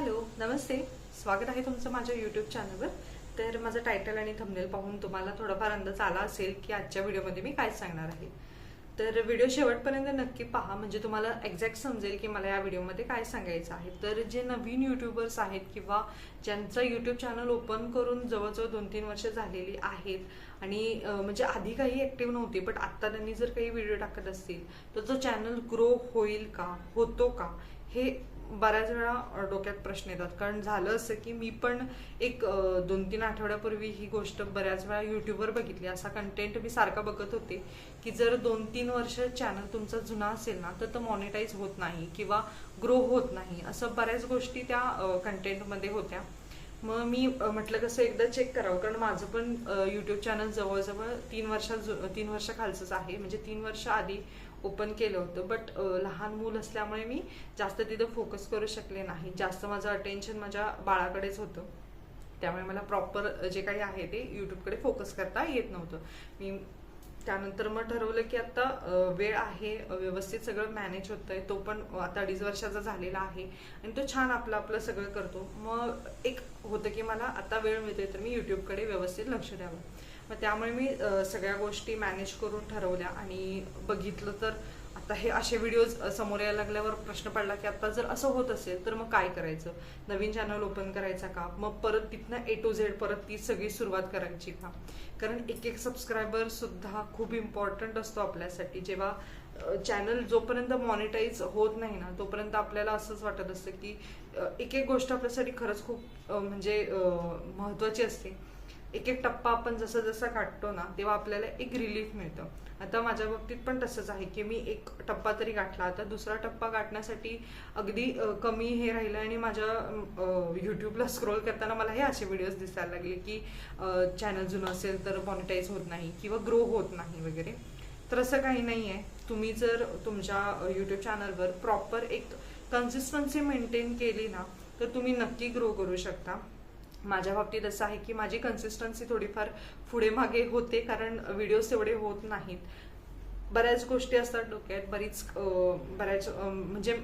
Hello नमस्ते. स्वागत आहे तुमचं माझ्या यूट्यूब चॅनलवर तर माझं टायटल आणि थंबनेल पाहून तुम्हाला थोडाफार अंदाज आला असेल की आजच्या व्हिडिओमध्ये मी काय सांगणार आहे. तर व्हिडिओ शेवटपर्यंत नक्की पहा म्हणजे तुम्हाला एक्झॅक्ट समजेल की मला या व्हिडिओमध्ये काय सांगायचं आहे. तर जे नवीन यूट्यूबर्स आहेत किंवा ज्यांचं यूट्यूब चॅनल ओपन करून जवळजवळ दोन तीन वर्ष झालेली आहेत आणि म्हणजे आधी काही ऍक्टिव्ह नव्हती बट आत्ता त्यांनी जर काही व्हिडिओ टाकत असतील तर तो चॅनल ग्रो होईल का? होतो का? हे बऱ्याच वेळा डोक्यात प्रश्न येतात. कारण झालं असं की मी पण एक दोन तीन आठवड्यापूर्वी ही गोष्ट बऱ्याच वेळा युट्यूबवर बघितली. असा कंटेंट मी सारखा बघत होते की जर दोन तीन वर्ष चॅनल तुमचा जुना असेल ना तर तो मॉनिटाईज होत नाही किंवा ग्रो होत नाही. असं बऱ्याच गोष्टी त्या कंटेंटमध्ये होत्या. मग मी म्हटलं कसं एकदा चेक करावं. कारण माझं पण यूट्यूब चॅनल जवळजवळ तीन वर्षा तीन वर्षाखालचंच आहे. म्हणजे तीन वर्ष आधी ओपन केलं होतं. बट लहान मूल असल्यामुळे मी जास्त तिथं फोकस करू शकले नाही. जास्त माझं अटेन्शन माझ्या बाळाकडेच होतं. त्यामुळे मला प्रॉपर जे काही आहे ते यूट्यूबकडे फोकस करता येत नव्हतं. मी त्यानंतर मग ठरवलं की आता वेळ आहे व्यवस्थित सगळं मॅनेज होतंय तो पण आता अडीच वर्षाचा झालेला आहे आणि तो छान आपलं आपलं सगळं करतो. मग एक होतं की मला आता वेळ मिळतोय तर मी यूट्यूबकडे व्यवस्थित लक्ष द्यावं. मग त्यामुळे मी सगळ्या गोष्टी मॅनेज करून ठरवल्या आणि बघितलं तर आता हे असे व्हिडिओज समोर यायला लागल्यावर प्रश्न पडला की आता जर असं होत असेल तर मग काय करायचं? नवीन चॅनल ओपन करायचा का? मग परत तिथनं ए टू झेड परत ती सगळी सुरुवात करायची का? कारण एक एक सबस्क्रायबर सुद्धा खूप इम्पॉर्टंट असतो आपल्यासाठी. जेव्हा चॅनल जोपर्यंत मॉनिटाईज होत नाही ना तोपर्यंत आपल्याला असंच वाटत असतं की एक एक गोष्ट आपल्यासाठी खरंच खूप म्हणजे महत्त्वाची महत्वाची असते. एक एक टप्पा आपण जसं जसं गाठतो ना तेव्हा आपल्याला एक रिलीफ मिळतं. आता माझ्या बाबतीत पण तसंच आहे की मी एक टप्पा तरी गाठला. आता दुसरा टप्पा गाठण्यासाठी अगदी कमी हे राहिलं आणि माझ्या यूट्यूबला स्क्रोल करताना मला हे असे व्हिडिओज दिसायला लागले की चॅनल जुनं असेल तर मॉनिटाईज होत नाही किंवा ग्रो होत नाही वगैरे. तर असं काही नाही आहे तुम्ही जर तुमच्या यूट्यूब चॅनलवर प्रॉपर एक कन्सिस्टन्सी मेंटेन केली ना तर तुम्ही नक्की ग्रो करू शकता. माझ्या बाबतीत असं आहे की माझी कन्सिस्टन्सी थोडीफार पुढे मागे होते कारण व्हिडिओज तेवढे होत नाहीत. बऱ्याच गोष्टी असतात डोक्यात बरीच बऱ्याच म्हणजे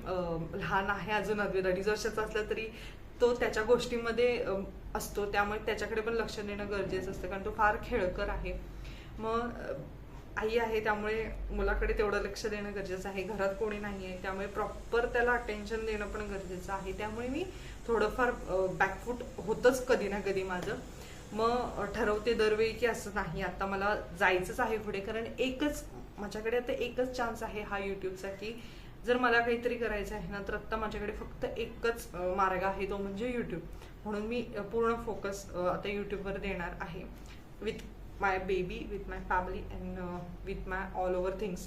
लहान आहे अजून अगदी अडीच वर्षाचा असला तरी तो त्याच्या गोष्टीमध्ये असतो. त्यामुळे त्याच्याकडे पण लक्ष देणं गरजेचं असतं कारण तो फार खेळकर आहे. मग आई आहे त्यामुळे मुलाकडे तेवढं लक्ष देणं गरजेचं आहे. घरात कोणी नाही आहे त्यामुळे प्रॉपर त्याला अटेन्शन देणं पण गरजेचं आहे. त्यामुळे मी थोडंफार बॅकफूट होतंच कधी ना कधी माझं. मग ठरवते दरवेळी की असं नाही आता मला जायचंच आहे पुढे. कारण एकच माझ्याकडे आता एकच चान्स आहे हा युट्यूबचा की जर मला काहीतरी करायचं आहे ना तर आत्ता माझ्याकडे फक्त एकच मार्ग आहे तो म्हणजे युट्यूब म्हणून मी पूर्ण फोकस आता युट्यूबवर देणार आहे. With my baby with my family and with my all over things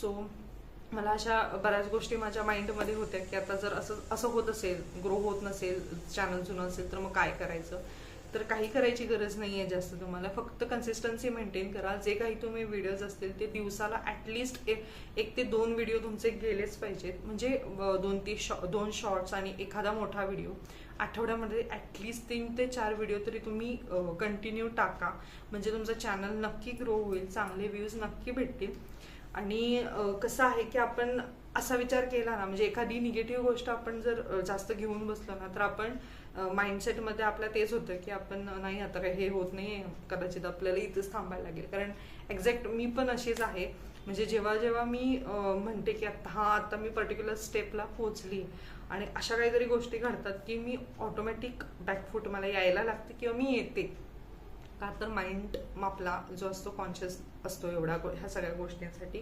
so मला अशा बऱ्याच गोष्टी माझ्या माइंडमध्ये होत्या की आता जर असं असं होत असेल ग्रो होत नसेल चॅनल जुनं असेल तर मग काय करायचं? तर काही करायची गरज नाही आहे जास्त तुम्हाला. फक्त कन्सिस्टन्सी मेंटेन करा. जे काही तुम्ही व्हिडिओज असतील ते दिवसाला ॲटलिस्ट एक एक ते दोन व्हिडिओ तुमचे गेलेच पाहिजेत. म्हणजे दोन तीन शॉ दोन शॉर्ट्स आणि एखादा मोठा व्हिडिओ आठवड्यामध्ये ॲटलिस्ट तीन ते चार व्हिडिओ तरी तुम्ही कंटिन्यू टाका. म्हणजे तुमचं चॅनल नक्की ग्रो होईल चांगले व्ह्यूज नक्की भेटतील. आणि कसं आहे की आपण असा विचार केला ना म्हणजे एखादी निगेटिव्ह गोष्ट आपण जर जास्त घेऊन बसलो ना तर आपण माइंडसेटमध्ये आपल्या तेच होतं की आपण नाही आता हे होत नाही कदाचित आपल्याला इथंच थांबायला लागेल. कारण एक्झॅक्ट मी पण अशीच आहे. म्हणजे जेव्हा जेव्हा मी म्हणते की आता हा आता मी पर्टिक्युलर स्टेपला पोचली आणि अशा काहीतरी गोष्टी घडतात की मी ऑटोमॅटिक बॅकफूट मला यायला लागते किंवा मी येते. का तर माइंड आपला जो असतो कॉन्शियस असतो एवढ्या ह्या सगळ्या गोष्टींसाठी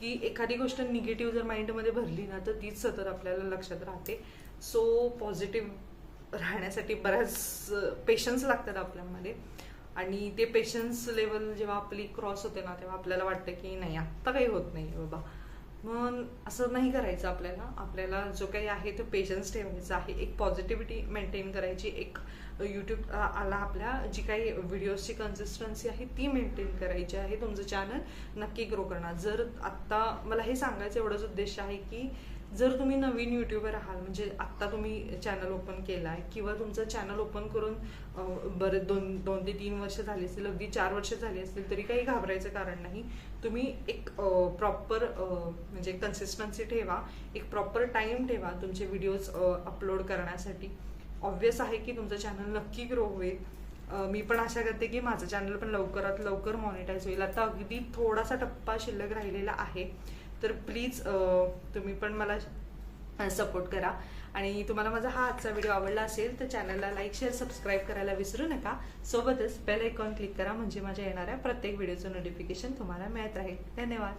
की एखादी गोष्ट निगेटिव्ह जर माइंडमध्ये भरली ना तर तीच सतत आपल्याला लक्षात राहते. सो पॉझिटिव्ह राहण्यासाठी बऱ्याच पेशन्स लागतात आपल्यामध्ये. आणि ते पेशन्स लेवल जेव्हा आपली क्रॉस होते ना तेव्हा आपल्याला वाटतं की नाही आत्ता काही होत नाही बाबा. मग असं नाही करायचं आपल्याला. आपल्याला जो काही आहे तो पेशन्स ठेवायचा आहे. एक पॉझिटिव्हिटी मेंटेन करायची. एक यूट्यूब आला आपल्या जी काही व्हिडिओजची कन्सिस्टन्सी आहे ती मेंटेन करायची आहे तुमचं चॅनल नक्की ग्रो करणार. जर आत्ता मला हे सांगायचं एवढंच उद्देश आहे की जर तुम्ही नवीन युट्यूबर आहात म्हणजे आत्ता तुम्ही चॅनल ओपन केला आहे किंवा तुमचं चॅनल ओपन करून बरे दोन दोन ते तीन वर्ष झाली असतील अगदी चार वर्ष झाली असतील तरी काही घाबरायचं कारण नाही. तुम्ही एक प्रॉपर म्हणजे कन्सिस्टन्सी ठेवा एक प्रॉपर टाईम ठेवा तुमचे व्हिडिओज अपलोड करण्यासाठी. ऑब्विस आहे की तुमचं चॅनल नक्की ग्रो होईल. मी पण आशा करते की माझं चॅनल पण लवकरात लवकर मॉनिटाईज होईल. आता अगदी थोडासा टप्पा शिल्लक राहिलेला आहे. तर प्लीज तुम्ही पण मला सपोर्ट करा. आणि तुम्हाला माझा हा आजचा व्हिडिओ आवडला असेल तर चॅनलला लाईक शेअर सबस्क्राईब करायला विसरू नका. सोबतच बेल आयकॉन क्लिक करा म्हणजे माझ्या येणाऱ्या प्रत्येक व्हिडिओचं नोटिफिकेशन तुम्हाला मिळत राहील. धन्यवाद.